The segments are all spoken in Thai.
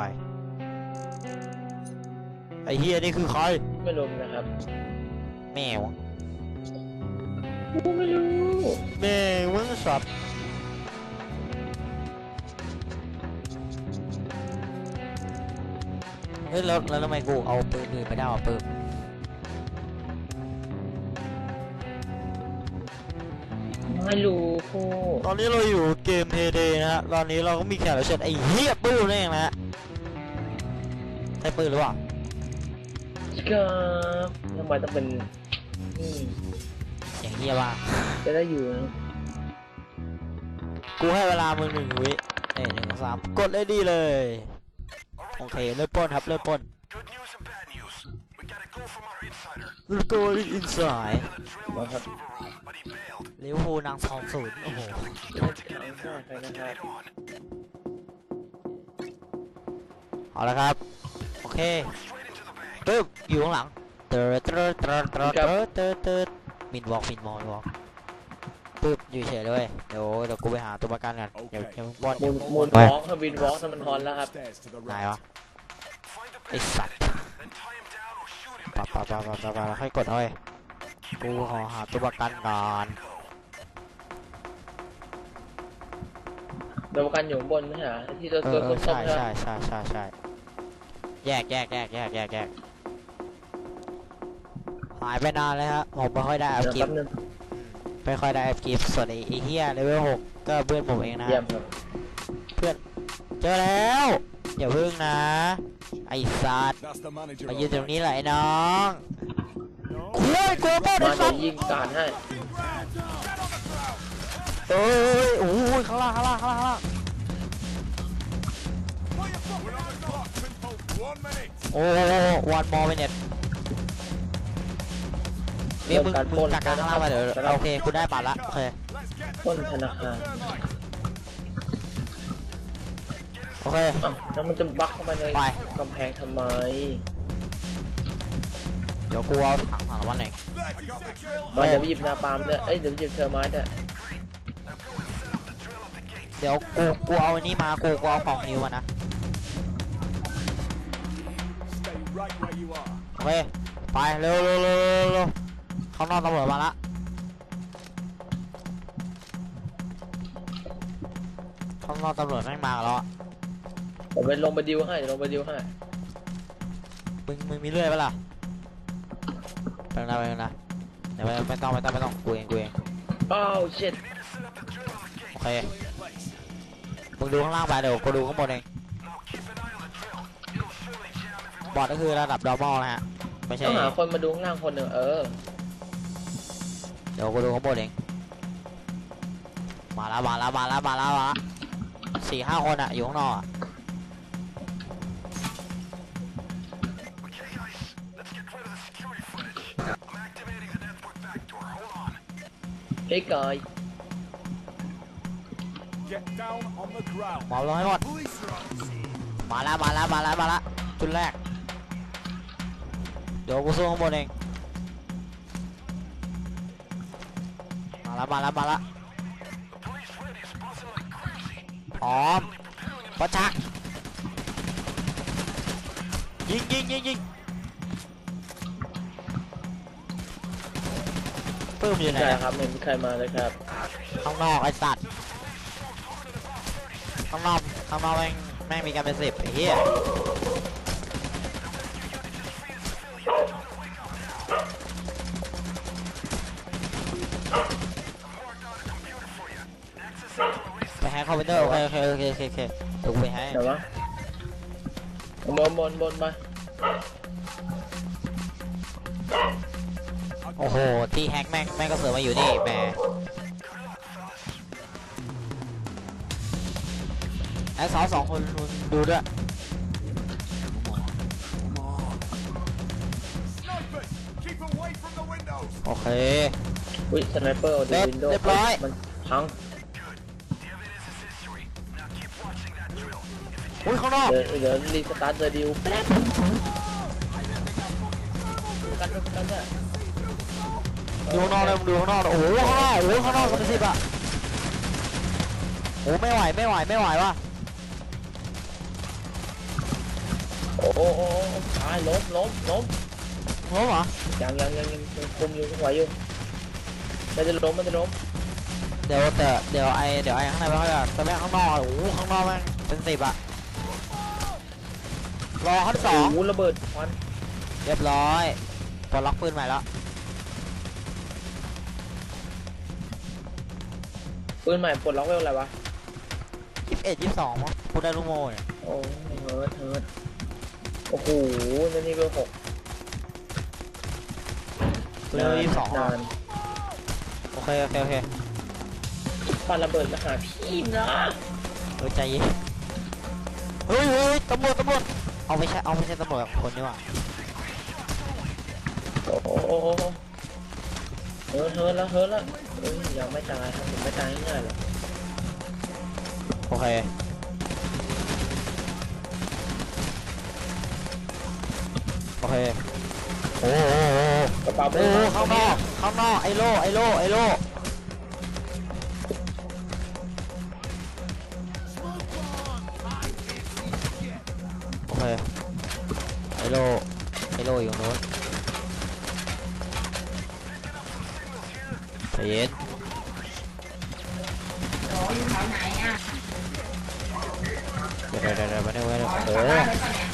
ร ไอ้เฮียนี่คือใคร ไม่รู้นะครับ แมวกูไม่รู้ แมวมึงสับเฮ้ยแล้วแล้วทำไมกูเอาปืนอื่นไปได้วะปืนไม่รู้กูตอนนี้เราอยู่เกมเพย์เดย์นะฮะ ตอนนี้เราก็มีแขกรับเชิญไอ้เหี้ยปื้มนี่เองนะฮะ ใช่ปื้มหรือเปล่าครับทำไมต้องเป็นอืมอย่างเหี้ยว่าจะได้อยู่นะกูให้เวลามึงหนึ่งวิเอ้ยหนึ่งสองสามกดเลยดีเลย โอเคเริ่มปล้นครับเริ่มปล้น Good news and bad news. We got a go from our insider. ลูกโกลิอินสายมาครับ But he bailed. ลิเวอร์พูลนางสองศูนย์โอ้โหไม่ใช่ใช่ใครนะครับ On. เอาละครับ โอเค Straight into the bank. ปึ๊บอยู่ข้างหลังเตอร์เตอร์เตอร์เตอร์เตอร์เตอร์เตอร์มินวอล์กมินวอล์กมินวอล์กปึ๊บอยู่เฉยเลยเว้ยเดี๋ยวเดี๋ยวกูไปหาตัวประกันกันเดี๋ยวเดี๋ยวบอลมูนมูนไปวอล์กครับวินวอล์กถ้ามันฮอนแล้วครับ Stairs to the ไหน right. วะ Find the ไอ best สัตว์ then tie him down or shoot him. ปะปะปะปะปะปะให้กดเอาเว้ยกูขอหาตัวประกันก่อนตัวประกันอยู่ข้างบนนะฮะที่ตัวเอตัวอเอส้อมใช่ๆใช่ไหมใช่ใช่ใช่ใช่ แยกแยกแยกแยกแยกแยกหายไปนานเลยครับผมไม่ค่อยได้อัพเดี๋ยวคลิปแป๊บนึงไม่ค่อยได้อัพคลิปส่วนไอ้ไอ้เฮียเลเวลหกก็เพื่อนผมเองนะเยี่ยมครับเจอแล้วอย่าพึ่งนะ ไอ้สัตว์ That's the manager. มา all ยืนตรง right. นี้แหละไอ้น้องคุยกลัวป้ามาไอ้สัเดี๋ยตวว์ยิงการให้เอ้ยโอ้ยข้างล่างข้างล่างข้างล่าง โอ้วันมอไปเน็ตมีมึงมึงจากการข้างล่างมาเดี๋ยวโอเคคุณได้บัตรละโอเค Let's get ต้นธนาคารโอเคอ้าวแล้วมันจะบักเข้าไปในไปกำแพงทำไม เดี๋ยวกูเอาถังถังวันเองมาเดี๋ยวไปหยิบนาปาล์มด้วยเอ้ยเดี๋ยวไปหยิบเทอร์ไม้ด้วยเดี๋ยวกูกูเอาอันนี้มากูกูเอาของนิวมานะ โอเคไปเร็วเร็วเร็วเร็วเร็วข้างนอกตำรวจมาละข้างนอกตำรวจแม่งมาแล้วอะผมไปลงไปดิวให้เดี๋ยวลงไปดิวให้มึงมึงมีเลื่อยปะล่ะไปนะไปนะเดี๋ยวไม่ไม่ต้องไม่ต้องไม่ต้องกูเองกูเองอ้าวเช็ดโอเคมึงดูข้างล่างไปเดี๋ยวกูดูข้างบนเองบอร์ดก็คือระดับ normal นะฮะ ไม่ใช่ต้องหาคนมาดูข้างล่างคนหนึ่งเออ เดี๋ยวกูดูข้างบนเองมาแล้วมาแล้วมาแล้วมาแล้วมาแล้วสี่ห้าคนอะอยู่ข้างนอกอะ Okay, guys. Let's get rid of the security footage. I'm activating the network backdoor. Hold on. เฮ้ยกาย Get down on the ground. หมอบลงให้หมด Police are on scene. มาแล้วมาแล้วมาแล้วมาแล้วจุดแรกเดี๋ยวกูสู้ข้างบนเอง มาแล้วมาแล้วมาแล้วพร้อมประชักยิงยิงยิงยิงปื้มอยู่ไหนใช่อะครับไม่มีใครมาเลยครับข้างนอกไอ้สัตว์ข้างนอกข้างนอกแม่งแม่งมีกันเป็นสิบไอ้เหี้ย คอมพิวเตอร์โอเคโอเคโอเคโอเคโอเคเดี๋ยวกูไปให้เดี๋ยววะบนบนบนมาโอ้โหที่แฮกแม่งแม่งก็เสือมาอยู่นี่แหมไอ้สาวสองคนดูด้วย Snipers, keep away from the windows. โอเคอุ้ยสไนเปอร์เดเรียบวินโดว์เรียบร้อยมันพัง อุ้ยข้างนอกเดี๋ยวเดี๋ยวรีสตาร์ทเดอะดิวแป๊บกันกันกันเนี่ยดูข้างนอกเลยมึงดูข้างนอกเลยโอ้โหข้างนอกโอ้โหข้างนอกก็เป็นสิบอะโอ้ไม่ไหวไม่ไหวไม่ไหววะโอ้โอ้โอ้โอ้ตายล้มล้มล้มล้มเหรอยังยังยังยังยังคุมอยู่ยังไหวอยู่มันจะล้มมันจะล้มเดี๋ยวแต่เดี๋ยวไอเดี๋ยวไอข้างในไม่ค่อยอะแต่แม่งข้างนอกอะโอ้โหข้างนอกแม่งเป็นสิบอะร อขั้นสองโอ้โหระเบิดควันเรียบร้อยปลดล็อกปืนใหม่แล้วปืนใหม่ปลดล็อกไว้อะไรวะยี่สิบเอ็ดยี่สิบสองมั้งพูดได้ลูกโม่เนี่ยโอ้เฮิร์ทเฮิร์ทโอ้โหนั่นนี่เบอร์หกปืนยี่สิบสองนานโอเคโอเคโอเคฟันระเบิดมาหาพี่นะเออใจเย็นเฮ้ยเฮ้ยตำรวจตำรวจ เอาไม่ใช่เอาไม่ใช่ตำรวจคนนี่หว่าโอ้โหโอ้โหเฮิร์ทเฮิร์ทแล้วเฮิร์ทแล้วเอ้ยยังไม่ตายครับผมไม่ตายง่ายๆหรอกโอเคโอเคโอ้โหโอ้โหกระเป๋าโอ้โหข้างนอกข้างนอกไอโล่ไอโล่ไอโล่ โล่ไอโล่อยู่ตรงโน้นใจเย็นโอ้อยู่แถวไหนอะเดี๋ยวเดี๋ยวเดี๋ยวมาเนี่ยมาเนี่ยขอโอ้จโหอดได้ไหมก่อนเนี่ย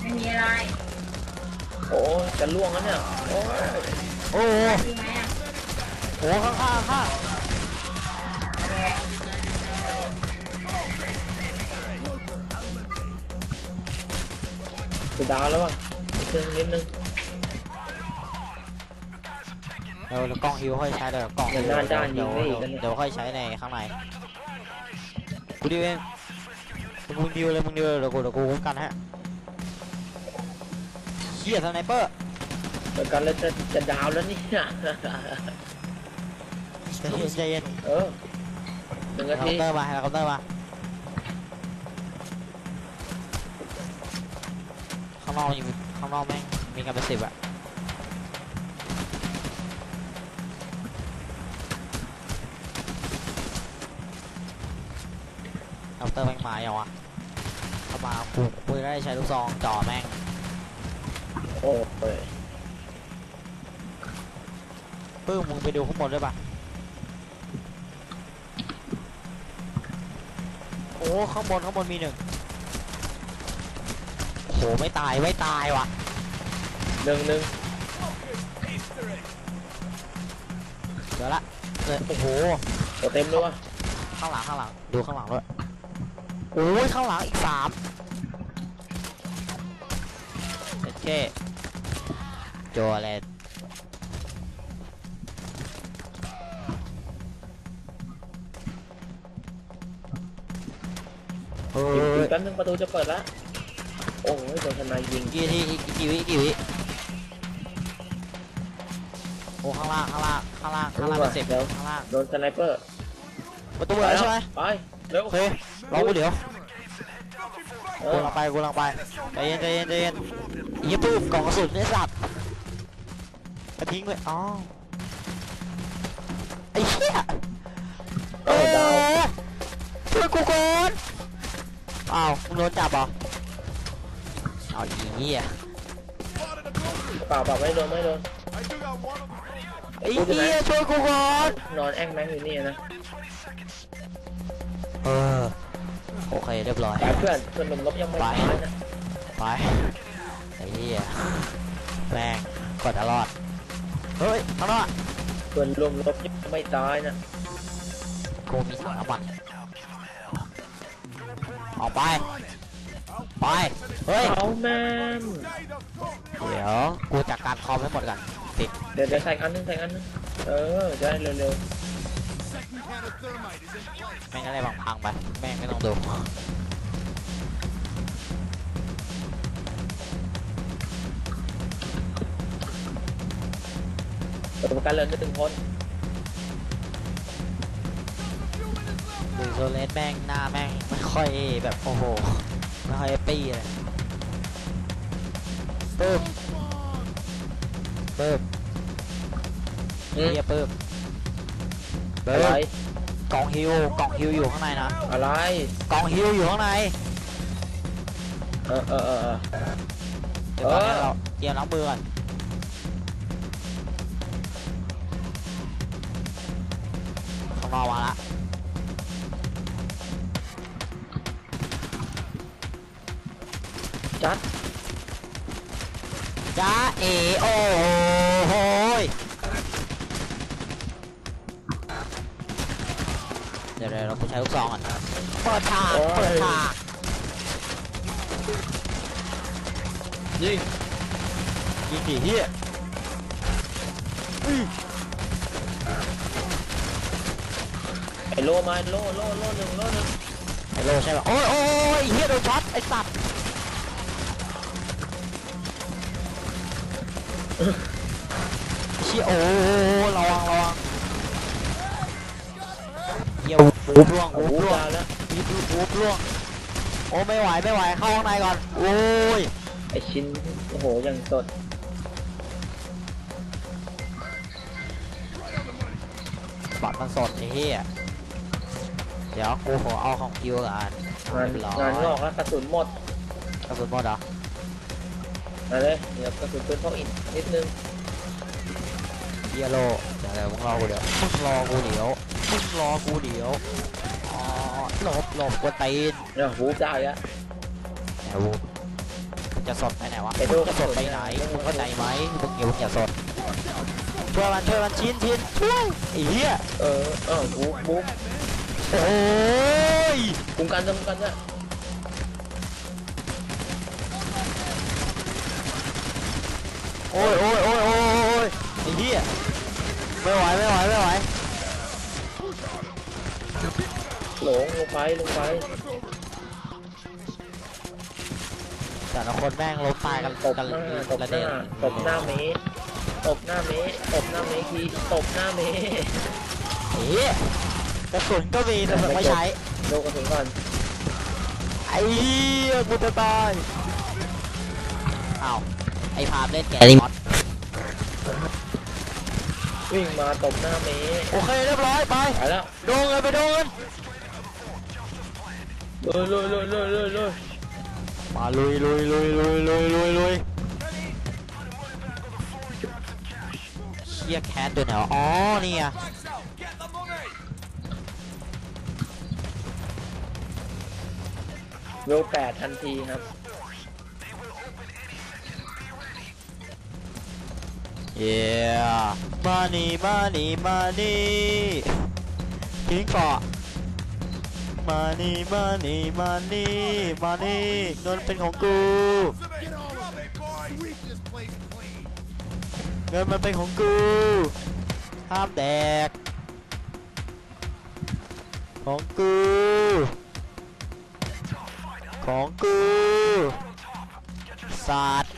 ไม่มีอะไร โอ้ยจะล่วงแล้วเนี่ย โอ้ยโอ้โหมีไหมอะโอ้โหข้างข้างข้าง จะดาวแล้วว่ะนิดนึงนิดนึงเดี๋ยวกล้องฮิวค่อยใช้เดี๋ยวกล้องฮิวด้านด้านยิเดี๋ยงวได้อีเดี๋ยวกนะเนี่ยเดี๋ยวค่อยใช้ในข้างในกูดิวเองมึงดิวเลยมึงดิวเลยเดี๋ยวกูเดี๋ยวกูคุ้มกันฮะเฮียสไนเปอร์เหมือนกันแล้วจะจะดาวแล้วเนี่ยใจเย็นใจเย็นเออหนึ่งเฮนาลิคอทีปเตอร์มาเฮลิคอปเตอร์มา ข้างนอกอยู่ข้างนอกแม่งมีกันเป็นสิบอะเฮลิคอปเตอร์แม่งมาอย่างวะเข้ามากูกูจะได้ใช้ลูกซองจ่อแม่งโอ้ยปึ้งมึงไปดูข้างบนด้วยปะโอ้ข้างบนข้างบนมีหนึ่ง โอ้โหไม่ตายไม่ตายว่ะหนึ่งหนึ่งเดี๋ยวละเดี๋ยวโอ้โหโอ้เต็มเลยว่ะข้างหลังข้างหลังดูข้างหลังด้วยโอ้ยข้างหลังอีกสามโอเคโจอะไรเฮ้อีกอียกแป๊บนึงประตูจะเปิดละ โอ้ยโดนทนายยิงกี่ทีอีกกี่วิกี่วิโอ้ข้างล่างข้างล่างข้างล่างข้างล่างเป็นสิบเดี๋ยวข้างล่างโดนสไนเปอร์ประตูแล้วใช่ไหมไปเร็วโอเครอกูเดี๋ยวเอกูอลังไปกูลังไปใจเย็นใจเย็นใจเย็นอีปื้มกล่องกระสุนเนี่ยสัตว์มาทิ้งไว้อ๋อไอ้เหี้ยเออดาวช่วยกูก่อนอ้าวมึงโดนจับเหรอ เอาอีเหี้ยเปล่าเปล่าไม่โดนไม่โดน I do got one of them. ไอ้เหี้ยช่วยกูก่อนนอนแอ้งแมงอยู่นี่นะเออโอเคเรียบร้อยแต่เพื่อนเพื่อนหนุ่มลบยังไม่ตายนะไปไอ้เหี้ยแม่งกดตลอดเฮ้ยข้างนอกเพื่อนรวมลบยังไม่ตายนะกูมีถังน้ำมันออกไปไป เฮ้ยเอาแมนเดี๋ยวกูจัดการคอมให้หมดกันติดเดี๋ยวเดี๋ยวใส่อันนึงใส่อันนึงเออจะได้เร็วแม่งอะไรบางพังไปแม่งไม่ต้องดูๆตัวประกันเหลยหนึ่งคนดูโซเลสแม่งหน้าแม่งไม่ค่อยแบบโอ้โหไม่ค่อยปี้เลย ปึ๊บปึ๊บอืมเฮียปึ๊บปึ๊อะไรบกล่องฮิวกล่องฮิวอยู่ข้างในนะอะไร กล่องฮิวอยู่ข้างในเออเออเออเออ เดี๋ยวตอนนี้เออ เราเตรียมล้างมือก่อนข้างนอกมาละจัด จ้าเอโอ้โหยเดี๋ยวเดี๋ยวเราไปใช้ลูกซองก่อนเปิดฉากเปิดฉากยิงยิงดิเฮียไอ้โลมาโลโลโลหนึ่งโลหนึ่งไอ้โลใช่ป่ะโอ้ยโอ้ยเฮียโดนช็อตไอ้สัตว์ โอ้ระวังระวังเฮียวูบล่วงโอ้วูโหบล่วงดาวแล้ววูบูบล่วงโอ้ไม่ไหวไม่ไหวเข้าข้างในก่อนโอ้ยไอชิ้นโอ้โหยังสดบัตรมันสดไอ้เฮียเดี๋ยวกูขอเอาของคิวก่อนงานเรียบร้อยงานงอกแล้วกระสุนหมดกระสุนหมดเหรอมาเลยเดี๋ยวกระสุนปืนพกอีกนิดนึง ฮียโลเดี๋ยวเดี๋ยวมึงรอกูเดี๋ยวมึงรอกูเดี๋ยวมึงรอกูเดี๋ยวอ๋อหลบหลบกวนตีนเนี่ยหูได้แล้วไหนวูมึงจะสดไปไหนวะไปดูมึงจะสดไปไหนมึงเข้าใจไหมมึงอย่ามึงอย่าสดช่วยมันช่วยมันชิ้นชิ้นช่วยไอ้เหี้ยเออเออบูบูโอ้ยคุ้มกันจะคุ้มกันจะโอ้ยโอ้ยโอ้ยโอ้ยโอ้ยไอ้เหี้ย ไม่ไหวไม่ไหวไม่ไหวหลงลงไปลงไปแต่ละคนแม่งล้มตายกันตบกันหน้าตบระหเด็น้านตบหน้าเมตรตบหน้าเมตรตบหน้าเมตรทีตบหน้าเมตรไอ้เหี้ยกระสุนก็มีแต่มันไม่ใช้โลกกระสุนก่อนไอ้เหี้ยกูจะตายอ้าวไอ้พามเล่นแกมอส วิ่งมาตบหน้าเมตรโอเคเรียบร้อยไปไปแล้วโดนกันไปโดนเลยเลยเลยเลยเลยเลยมาลุยลุยลุยลุยลุยลุยลุยเชี่ยแคทตัวไหนวะอ๋อนี่ไง Lights out. Get the money. เวลแปดทันทีครับ เย้มานี่มานี่มานี่ทิ้งเกาะมานี่มานี่มานี่มานี่เงินเป็นของกูเงินมันเป็นของกู ห้ามแดก ของกู ของกูสัตว์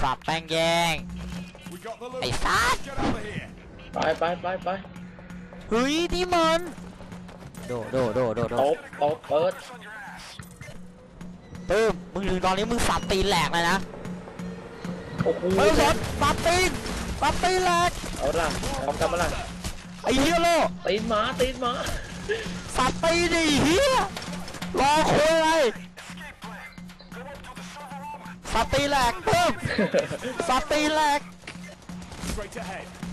สับแป้งแยง ไอ้สัตว์ Get over here. ไปไปไปไปเฮ้ยนี่มันโดโดโดโดโดตบตบเปิดปื้มมึงถึงตอนนี้มึงสับตีนแหลกเลยนะโอ้โหไม่ต้องสนสับตีนสับตีนแหลกเอาล่ะพร้อมกันมาล่ะไอ้เฮียโลตีนหมาตีนหมาสับตีนดิเฮียรอคุยอะไรสับตีนแหลกปื้มสับตีนแหลก Straight ahead.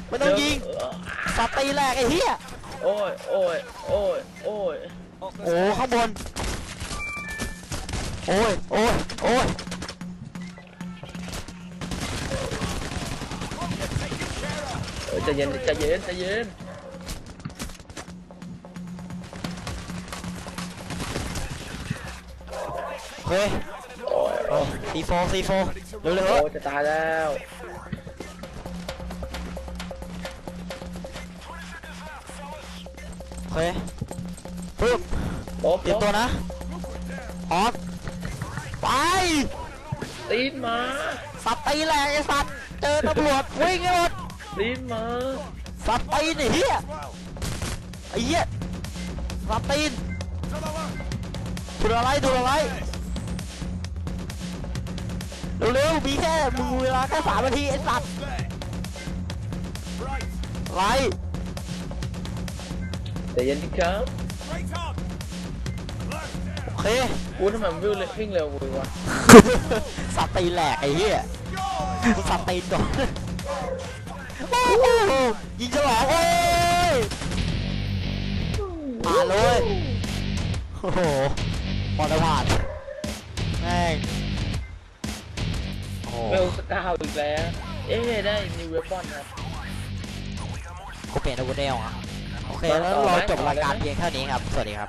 ไม่ต้องยิงเออสับตีนแหลกไอ้เฮียโอ้ยโอ้ยโอ้ยโอ้ยโอ้ข้างบน โอ้ยโอ้ยโอ้ยเออใจเย็นใจเย็นใจเย็นเฮ้ยโอ้ยโอ้ยซีโฟซีโฟเร็วเร็วโอ้ยจะตายแล้ว เฮ้ยปึ๊บตบเตรียมตตัวบนะออฟไปตีนหมาสับตีนแหลกไอ้สัตว์เจอตำรวจวิ่งให้หมดตีนหมาสับตีนไอ้เหี้ย Well, ไอ้เหี้ยสับตีน to the left. ถูกอะไรถูกอะไรเร็วๆมีแค่มึงมีเวลาแค่สามนาทีไอ้สัตว์ There. Right. ไร แต่เย็นที่ครับ Right up. Left down. โอเคกูทำไมมันวิ่งเร็ววิ่งเร็วกูวะสับตีนแหลกไอ้เหี้ย Go. กูสับตีนก่อนโอ้โหยิงฉลองโอ้ยผ่านเลยโอ้โหมอเตอร์ผ่านแม่งโอ้โหเวลสกาวอีกแล้ว เอ๊ะได้นิวเวปอนครับกูเปลี่ยนอาวุธแนวอะ โอเคแล้วต่อไหมเราจบรายการเพียงเท่านี้ครับ สวัสดีครับ